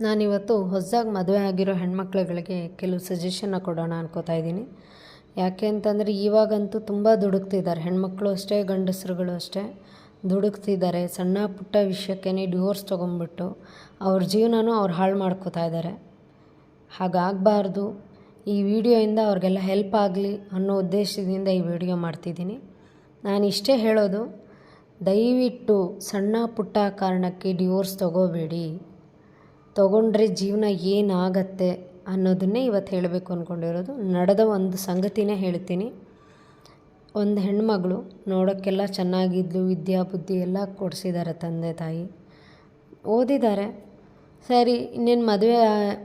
ನಾನಿವತ್ತು ಹೊಸದಾಗಿ ಮದುವೆ ಆಗಿರೋ ಹೆಣ್ಮಕ್ಳುಗಳಿಗೆ ಕೆಲವು ಸಜೆಷನ್ನ ಕೊಡೋಣ ಅನ್ಕೋತಾ ಇದ್ದೀನಿ. ಯಾಕೆ ಅಂತಂದರೆ ಇವಾಗಂತೂ ತುಂಬ ದುಡುಕ್ತಿದ್ದಾರೆ. ಹೆಣ್ಮಕ್ಳು ಅಷ್ಟೇ, ಗಂಡಸರುಗಳು ಅಷ್ಟೇ ದುಡುಕ್ತಿದ್ದಾರೆ. ಸಣ್ಣ ಪುಟ್ಟ ವಿಷಯಕ್ಕೇ ಡಿವೋರ್ಸ್ ತೊಗೊಂಬಿಟ್ಟು ಅವ್ರ ಜೀವನನೂ ಅವ್ರು ಹಾಳು ಮಾಡ್ಕೋತಾ ಇದ್ದಾರೆ. ಹಾಗಾಗಬಾರ್ದು. ಈ ವಿಡಿಯೋಯಿಂದ ಅವ್ರಿಗೆಲ್ಲ ಹೆಲ್ಪ್ ಆಗಲಿ ಅನ್ನೋ ಉದ್ದೇಶದಿಂದ ಈ ವಿಡಿಯೋ ಮಾಡ್ತಿದ್ದೀನಿ. ನಾನು ಇಷ್ಟೇ ಹೇಳೋದು, ದಯವಿಟ್ಟು ಸಣ್ಣ ಪುಟ್ಟ ಕಾರಣಕ್ಕೆ ಡಿವೋರ್ಸ್ ತೊಗೋಬೇಡಿ. ತೊಗೊಂಡ್ರೆ ಜೀವನ ಏನಾಗತ್ತೆ ಅನ್ನೋದನ್ನೇ ಇವತ್ತು ಹೇಳಬೇಕು ಅಂದ್ಕೊಂಡಿರೋದು ನಡೆದ ಒಂದು ಸಂಗತಿನೇ ಹೇಳ್ತೀನಿ. ಒಂದು ಹೆಣ್ಮಗಳು ನೋಡೋಕ್ಕೆಲ್ಲ ಚೆನ್ನಾಗಿದ್ಲು, ವಿದ್ಯಾ ಬುದ್ಧಿ ಎಲ್ಲ ಕೊಡಿಸಿದ್ದಾರೆ ತಂದೆ ತಾಯಿ. ಓದಿದ್ದಾರೆ. ಸರಿ, ಇನ್ನೇನು ಮದುವೆ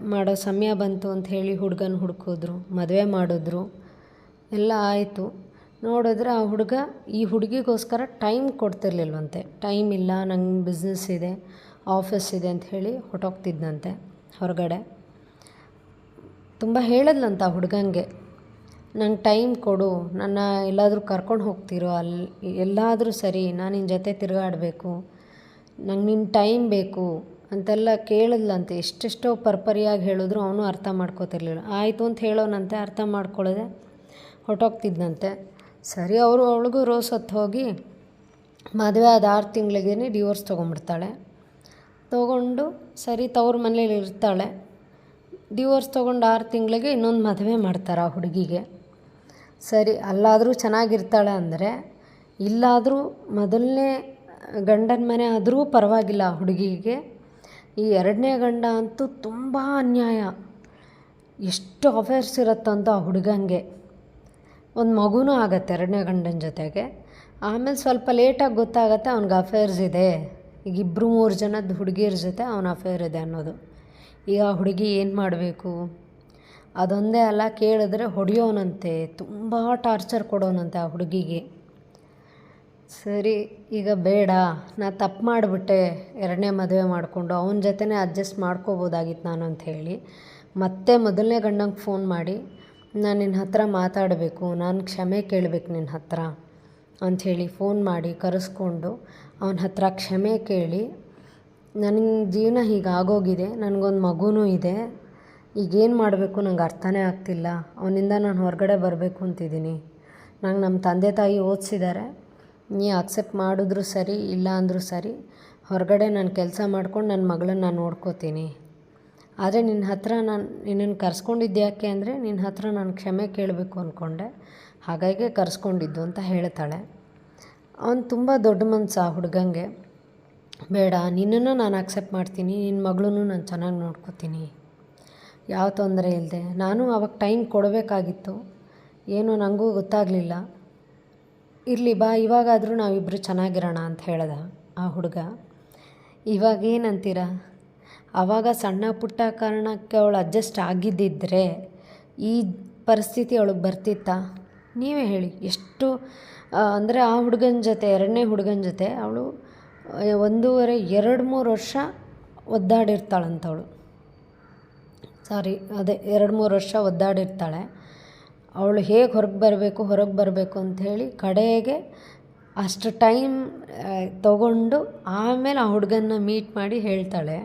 ಮಾಡೋ ಸಮಯ ಬಂತು ಅಂತ ಹೇಳಿ ಹುಡುಗನ ಹುಡುಕಿದ್ರು, ಮದುವೆ ಮಾಡಿದ್ರು, ಎಲ್ಲ ಆಯಿತು. ನೋಡಿದ್ರೆ ಆ ಹುಡುಗ ಈ ಹುಡುಗಿಗೋಸ್ಕರ ಟೈಮ್ ಕೊಡ್ತಿರ್ಲಿಲ್ವಂತೆ. ಟೈಮ್ ಇಲ್ಲ, ನಂಗೆ ಬಿಸ್ನೆಸ್ ಇದೆ. ಆಫೀಸ್ ಇದೆ ಅಂತ ಹೇಳಿ ಹೊಟ್ಟೋಗ್ತಿದ್ದಂತೆ ಹೊರಗಡೆ. ತುಂಬ ಹೇಳಿದ್ಲಂತ ಹುಡುಗಂಗೆ, ನಂಗೆ ಟೈಮ್ ಕೊಡು, ನನ್ನ ಎಲ್ಲಾದರೂ ಕರ್ಕೊಂಡು ಹೋಗ್ತಿರೋ ಅಲ್ಲಿ ಎಲ್ಲಾದರೂ ಸರಿ, ನಾನು ನಿನ್ನ ಜೊತೆ ತಿರುಗಾಡಬೇಕು, ನಂಗೆ ನಿನ್ನ ಟೈಮ್ ಬೇಕು ಅಂತೆಲ್ಲ ಕೇಳಿದ್ಲಂತೆ. ಎಷ್ಟೆಷ್ಟೋ ಪರ್ಪರಿಯಾಗಿ ಹೇಳಿದ್ರು ಅವನು ಅರ್ಥ ಮಾಡ್ಕೋತಿರ್ಲಿಲ್ಲ. ಆಯಿತು ಅಂತ ಹೇಳೋನಂತೆ, ಅರ್ಥ ಮಾಡ್ಕೊಳ್ಳದೆ ಹೊಟ್ಟೋಗ್ತಿದ್ದಂತೆ ಸರಿ, ಅವರು ಅವಳಿಗೂ ರೋಸ್ ಹೊತ್ತು ಹೋಗಿ ಮದುವೆ ಆದ ಆರು ತಿಂಗಳಿಗೇ ಡಿವೋರ್ಸ್ ತೊಗೊಂಬಿಡ್ತಾಳೆ ತೊಗೊಂಡು ಸರಿ ತವ್ರ ಮನೇಲಿ ಇರ್ತಾಳೆ. ಡಿವೋರ್ಸ್ ತೊಗೊಂಡು ಆರು ತಿಂಗಳಿಗೆ ಇನ್ನೊಂದು ಮದುವೆ ಮಾಡ್ತಾರೆ ಆ ಹುಡುಗಿಗೆ. ಸರಿ, ಅಲ್ಲಾದರೂ ಚೆನ್ನಾಗಿರ್ತಾಳೆ ಅಂದರೆ ಇಲ್ಲಾದರೂ ಮೊದಲನೇ ಗಂಡನ ಮನೆ ಆದರೂ ಪರವಾಗಿಲ್ಲ ಆ ಹುಡುಗಿಗೆ. ಈ ಎರಡನೇ ಗಂಡ ಅಂತೂ ತುಂಬ ಅನ್ಯಾಯ. ಎಷ್ಟು ಅಫೇರ್ಸ್ ಇರುತ್ತಂತ ಆ ಹುಡುಗಂಗೆ. ಒಂದು ಮಗುನೂ ಆಗತ್ತೆ ಎರಡನೇ ಗಂಡನ ಜೊತೆಗೆ. ಆಮೇಲೆ ಸ್ವಲ್ಪ ಲೇಟಾಗಿ ಗೊತ್ತಾಗತ್ತೆ ಅವ್ನಿಗೆ ಅಫೇರ್ಸ್ ಇದೆ. ಈಗ ಇಬ್ಬರು ಮೂರು ಜನದ ಹುಡುಗಿಯರ ಜೊತೆ ಅವನ ಅಫೇರ್ ಇದೆ ಅನ್ನೋದು. ಈಗ ಆ ಹುಡುಗಿ ಏನು ಮಾಡಬೇಕು? ಅದೊಂದೇ ಅಲ್ಲ, ಕೇಳಿದ್ರೆ ಹೊಡೆಯೋನಂತೆ, ತುಂಬ ಟಾರ್ಚರ್ ಕೊಡೋನಂತೆ ಆ ಹುಡುಗಿಗೆ. ಸರಿ, ಈಗ ಬೇಡ, ನಾ ತಪ್ಪು ಮಾಡಿಬಿಟ್ಟೆ, ಎರಡನೇ ಮದುವೆ ಮಾಡಿಕೊಂಡು, ಅವನ ಜೊತೆನೇ ಅಡ್ಜಸ್ಟ್ ಮಾಡ್ಕೋಬೋದಾಗಿತ್ತು ನಾನು ಅಂತ ಹೇಳಿ, ಮತ್ತೆ ಮೊದಲನೇ ಗಂಡಂಗೆ ಫೋನ್ ಮಾಡಿ, ನಾನು ನಿನ್ನ ಹತ್ರ ಮಾತಾಡಬೇಕು, ನಾನು ಕ್ಷಮೆ ಕೇಳಬೇಕು ನಿನ್ನ ಹತ್ರ ಅಂಥೇಳಿ ಫೋನ್ ಮಾಡಿ, ಕರೆಸ್ಕೊಂಡು ಅವನ ಹತ್ರ ಕ್ಷಮೆ ಕೇಳಿ ನನ್ನ ಜೀವನ ಹೀಗಾಗೋಗಿದೆ ನನಗೊಂದು ಮಗುನೂ ಇದೆ, ಈಗೇನು ಮಾಡಬೇಕು ನಂಗೆ ಅರ್ಥನೇ ಆಗ್ತಿಲ್ಲ, ಅವನಿಂದ ನಾನು ಹೊರಗಡೆ ಬರಬೇಕು ಅಂತಿದ್ದೀನಿ ನಂಗೆ ನಮ್ಮ ತಂದೆ ತಾಯಿ ಓದಿಸಿದ್ದಾರೆ ನೀ ಅಕ್ಸೆಪ್ಟ್ ಮಾಡಿದ್ರು ಸರಿ, ಇಲ್ಲ ಅಂದರೂ ಸರಿ, ಹೊರಗಡೆ ನಾನು ಕೆಲಸ ಮಾಡ್ಕೊಂಡು ನನ್ನ ಮಗಳನ್ನ ನಾನು ನೋಡ್ಕೋತೀನಿ. ಆದರೆ ನಿನ್ನ ಹತ್ರ ನಾನು ನಿನ್ನನ್ನು ಕರ್ಸ್ಕೊಂಡಿದ್ದು ಯಾಕೆ ಅಂದರೆ ನಿನ್ನ ಹತ್ರ ನಾನು ಕ್ಷಮೆ ಕೇಳಬೇಕು ಅಂದ್ಕೊಂಡೆ ಹಾಗಾಗಿ ಕರ್ಸ್ಕೊಂಡಿದ್ದು, ಅಂತ ಹೇಳ್ತಾಳೆ. ಅವನು ತುಂಬ ದೊಡ್ಡ ಮನ್ಸು ಆ ಹುಡುಗಂಗೆ. ಬೇಡ, ನಿನ್ನನ್ನು ನಾನು ಅಕ್ಸೆಪ್ಟ್ ಮಾಡ್ತೀನಿ ನಿನ್ನ ಮಗಳೂ ನಾನು ಚೆನ್ನಾಗಿ ನೋಡ್ಕೋತೀನಿ. ಯಾವ ತೊಂದರೆ ಇಲ್ಲದೆ ನಾನು ಅವಾಗ ಟೈಮ್ ಕೊಡಬೇಕಾಗಿತ್ತು. ಏನು ನನಗೂ ಗೊತ್ತಾಗಲಿಲ್ಲ. ಇರಲಿ, ಬಾ, ಇವಾಗಾದರೂ ನಾವಿಬ್ಬರು ಚೆನ್ನಾಗಿರೋಣ ಅಂತ ಹೇಳ್ದ ಆ ಹುಡುಗ. ಇವಾಗ ಏನಂತೀರ? ಆವಾಗ ಸಣ್ಣ ಪುಟ್ಟ ಕಾರಣಕ್ಕೆ ಅವಳು ಅಡ್ಜಸ್ಟ್ ಆಗಿದ್ದಿದ್ರೆ ಈ ಪರಿಸ್ಥಿತಿ ಅವಳಿಗೆ ಬರ್ತಿತ್ತಾ? ನೀವೇ ಹೇಳಿ, ಎಷ್ಟು ಅಂದರೆ ಆ ಹುಡುಗನ ಜೊತೆ, ಎರಡನೇ ಹುಡುಗನ ಜೊತೆ ಅವಳು ಒಂದೂವರೆ, ಎರಡು ಮೂರು ವರ್ಷ ಒದ್ದಾಡಿರ್ತಾಳಂತವಳು. ಸಾರಿ ಅದೇ, ಎರಡು ಮೂರು ವರ್ಷ ಒದ್ದಾಡಿರ್ತಾಳೆ. ಅವಳು ಹೇಗೆ ಹೊರಗೆ ಬರಬೇಕು ಹೊರಗೆ ಬರಬೇಕು ಅಂಥೇಳಿ ಕಡೆಗೆ ಅಷ್ಟು ಟೈಮ್ ತಗೊಂಡು ಆಮೇಲೆ ಆ ಹುಡುಗನ್ನ ಮೀಟ್ ಮಾಡಿ ಹೇಳ್ತಾಳೆ.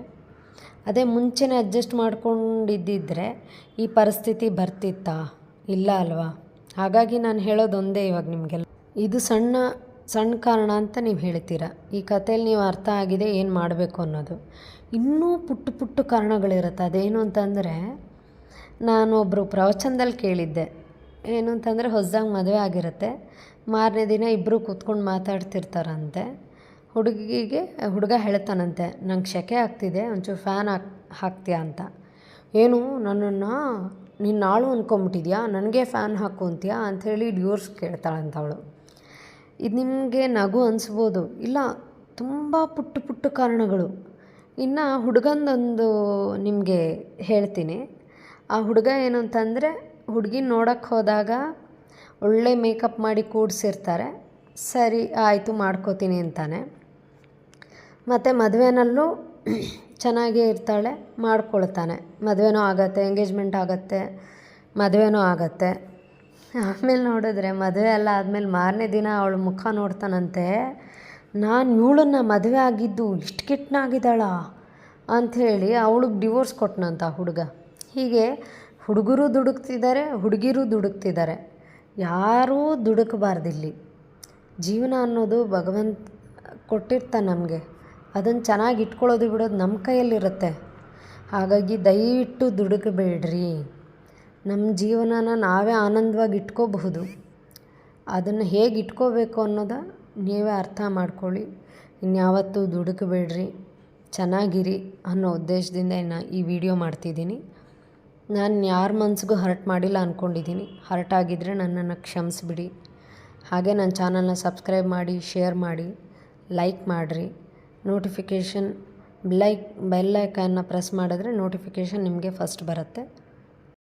ಅದೇ ಮುಂಚೆನೇ ಅಡ್ಜಸ್ಟ್ ಮಾಡ್ಕೊಂಡಿದ್ದಿದ್ರೆ ಈ ಪರಿಸ್ಥಿತಿ ಬರ್ತಿತ್ತಾ? ಇಲ್ಲ ಅಲ್ವಾ? ಹಾಗಾಗಿ ನಾನು ಹೇಳೋದೊಂದೇ ಇವಾಗ ನಿಮಗೆಲ್ಲ. ಇದು ಸಣ್ಣ ಸಣ್ಣ ಕಾರಣ ಅಂತ ನೀವು ಹೇಳ್ತೀರಾ. ಈ ಕಥೆಯಲ್ಲಿ ನೀವು ಅರ್ಥ ಆಗಿದೆ ಏನು ಮಾಡಬೇಕು ಅನ್ನೋದು. ಇನ್ನೂ ಪುಟ್ಟ ಪುಟ್ಟ ಕಾರಣಗಳಿರುತ್ತೆ. ಅದೇನು ಅಂತಂದರೆ, ನಾನು ಒಬ್ಬರು ಪ್ರವಚನದಲ್ಲಿ ಕೇಳಿದ್ದೆ. ಏನು ಅಂತಂದರೆ, ಹೊಸದಾಗಿ ಮದುವೆ ಆಗಿರುತ್ತೆ. ಮಾರನೇ ದಿನ ಇಬ್ಬರು ಕೂತ್ಕೊಂಡು ಮಾತಾಡ್ತಿರ್ತಾರಂತೆ. ಹುಡುಗಿಗೆ, ಹುಡುಗ ಹೇಳ್ತಾನಂತೆ, ನಂಗೆ ಶೆಕೆ ಆಗ್ತಿದೆ, ಒಂಚೂರು ಫ್ಯಾನ್ ಹಾಕ್, ಹಾಕ್ತೀಯಾ ಅಂತ. ಏನು? ನನ್ನನ್ನು ನಿನ್ನ ಆಳು ಅಂದ್ಕೊಂಬಿಟ್ಟಿದ್ಯಾ ನನಗೆ ಫ್ಯಾನ್ ಹಾಕು ಅಂತೀಯಾ? ಅಂಥೇಳಿ ಡ್ಯೂರ್ಸ್ ಕೇಳ್ತಾಳಂತ ಅವಳು. ಇದು ನಿಮಗೆ ನಗು ಅನಿಸ್ಬೋದು. ಇಲ್ಲ, ತುಂಬ ಪುಟ್ಟ ಪುಟ್ಟ ಕಾರಣಗಳು. ಇನ್ನು ಹುಡುಗಂದೊಂದು ನಿಮಗೆ ಹೇಳ್ತೀನಿ. ಆ ಹುಡುಗ ಏನು ಅಂತಂದರೆ ಹುಡುಗಿ ನೋಡೋಕ್ಕೆ ಹೋದಾಗ ಒಳ್ಳೆ ಮೇಕಪ್ ಮಾಡಿ ಕೂಡಿಸಿರ್ತಾರೆ. ಸರಿ, ಆಯಿತು, ಮಾಡ್ಕೋತೀನಿ ಅಂತಾನೆ. ಮತ್ತು ಮದುವೆನಲ್ಲೂ ಚೆನ್ನಾಗೇ ಇರ್ತಾಳೆ, ಮಾಡ್ಕೊಳ್ತಾನೆ. ಮದುವೆನೂ ಆಗತ್ತೆ ಎಂಗೇಜ್ಮೆಂಟ್ ಆಗತ್ತೆ, ಮದುವೆನೂ ಆಗತ್ತೆ. ಆಮೇಲೆ ನೋಡಿದ್ರೆ ಮದುವೆ ಎಲ್ಲ ಆದಮೇಲೆ ಮಾರನೇ ದಿನ ಅವಳು ಮುಖ ನೋಡ್ತಾನಂತೆ. ನಾನು ಇವಳನ್ನ ಮದುವೆ ಆಗಿದ್ದು ಇಷ್ಟು ಕೆಟ್ಟನಾಗಿದ್ದಾಳ ಅಂಥೇಳಿ ಅವಳಿಗೆ ಡಿವೋರ್ಸ್ ಕೊಟ್ಟನಂತ ಹುಡುಗ. ಹೀಗೆ ಹುಡುಗರು ದುಡುಕ್ತಿದ್ದಾರೆ ಹುಡುಗಿರು ದುಡುಕ್ತಿದ್ದಾರೆ ಯಾರೂ ದುಡುಕಬಾರ್ದಿಲ್ಲಿ ಜೀವನ ಅನ್ನೋದು ಭಗವಂತ ಕೊಟ್ಟಿರ್ತಾನೆ ನಮಗೆ. ಅದನ್ನು ಚೆನ್ನಾಗಿ ಇಟ್ಕೊಳ್ಳೋದು ಬಿಡೋದು ನಮ್ಮ ಕೈಯಲ್ಲಿರುತ್ತೆ. ಹಾಗಾಗಿ ದಯವಿಟ್ಟು ದುಡುಕಬೇಡ್ರಿ. ನಮ್ಮ ಜೀವನನ ನಾವೇ ಆನಂದವಾಗಿ ಇಟ್ಕೋಬಹುದು. ಅದನ್ನು ಹೇಗೆ ಇಟ್ಕೋಬೇಕು ಅನ್ನೋದ ನೀವೇ ಅರ್ಥ ಮಾಡ್ಕೊಳ್ಳಿ. ಇನ್ಯಾವತ್ತೂ ದುಡುಕಬೇಡ್ರಿ, ಚೆನ್ನಾಗಿರಿ ಅನ್ನೋ ಉದ್ದೇಶದಿಂದ ಇನ್ನು ಈ ವಿಡಿಯೋ ಮಾಡ್ತಿದ್ದೀನಿ. ನಾನು ಯಾರ ಮನಸ್ಸಿಗೂ ಹರ್ಟ್ ಮಾಡಿಲ್ಲ ಅಂದ್ಕೊಂಡಿದ್ದೀನಿ ಹರ್ಟ್ ಆಗಿದ್ದರೆ ನನ್ನನ್ನು ಕ್ಷಮಿಸ್ಬಿಡಿ. ಹಾಗೆ ನನ್ನ ಚಾನಲ್ನ ಸಬ್ಸ್ಕ್ರೈಬ್ ಮಾಡಿ, ಶೇರ್ ಮಾಡಿ, ಲೈಕ್ ಮಾಡಿರಿ. ನೋಟಿಫಿಕೇಷನ್, ಲೈಕ್, ಬೆಲ್ ಐಕನ್ನ ಪ್ರೆಸ್ ಮಾಡಿದ್ರೆ ನೋಟಿಫಿಕೇಷನ್ ನಿಮಗೆ ಫಸ್ಟ್ ಬರುತ್ತೆ.